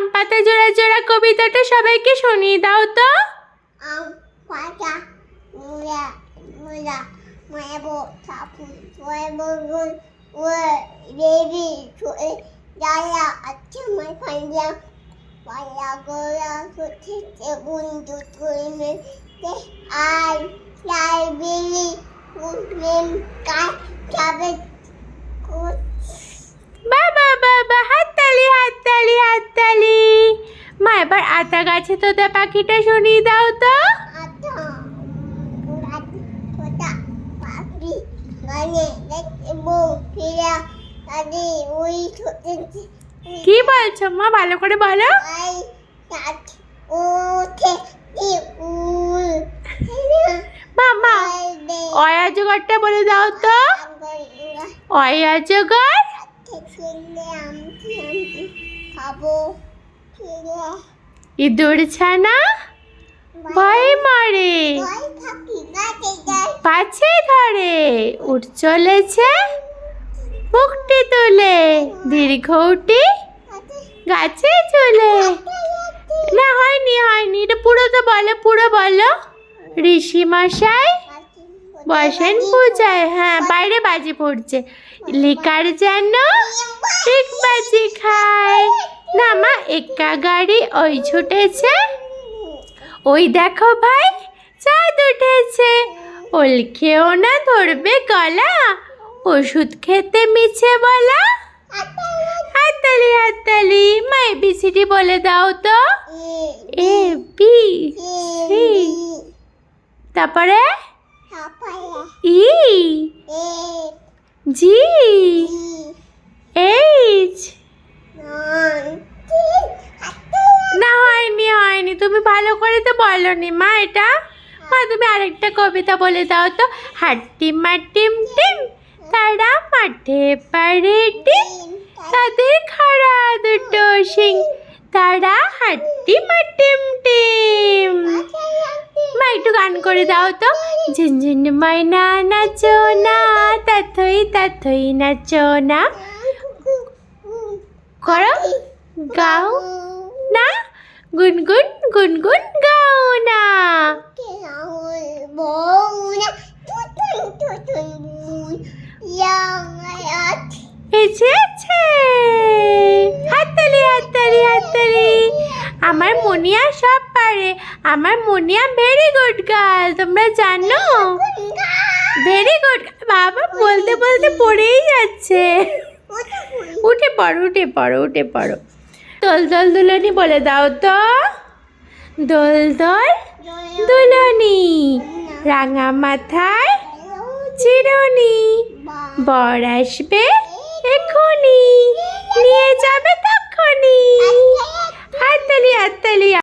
আম পাতা জোড়া জোড়া কবিতাটা সবাইকে শুনিয়ে দাও তো। আম পাতা সোয়ে দায়া আচ্ছা গোয়া কুত বাবা বাবা হাততালি হাততালি হাততালি মা এবার আতা গাছে তোতা পাখিটা শুনিয়ে দাও তো। ওই কি বলছো মা ভালো করে বলো। মামা অয়াজগরটা বলে দাও তো। অয়াজগর খাব? ইঁদুর ছানা? ভয় মরে। পাছে ধরে উঠ চলেছে মুখটি তুলে। দীর্ঘ দীর্ঘটি গাছে চলে। না হয়নি হয়নি এটা পুরো তো বলো পুরো বলো। ঋষি মশাই বসেন পূজায়। হ্যাঁ বাইরে বাজি পড়ছে। লিকার যেন ঠিক বাজি খায়। না মা একা গাড়ি ওই ছুটেছে। ওই দেখো ভাই চাঁদ উঠেছে। ওল খেও না ধরবে গলা। ওষুধ খেতে মিছে বলা। হাততালি হাততালি মা এবিসিডি বলে দাও তো। A B C. তারপরে? ই। জি। এইচ না হয়নি হয়নি তুমি ভালো করে তো বলনি, মা, এটা? মা, তুমি আরেকটা কবিতা বলে দাও তো। হাট্টি মাটিম টিম তারা মাঠে পারে টিম তাদের খাড়া দুটো সিং তারা হাট্টি মাটিম টিম মা, একটু গান করে দাও তো। ঝিনঝিন ময়না নাচো না, তাথই তাথই নাচো না। করো, গাও। গুনগুন গুনগুন গাও না হাততালি হাততালি হাততালি। আমার মনিয়া সব পারে। আমার মনিয়া ভেরি গুড গার্ল তোমরা জানো? ভেরি গুড বাবা বলতে বলতে পড়েই যাচ্ছে। উঠে পড়ো উঠে পড়ো উঠে পড়ো। দোল দোল দুলনি বলে দাও তো। দোল দোল দুলনি রাঙা মাথায় চিরনি। বর আসবে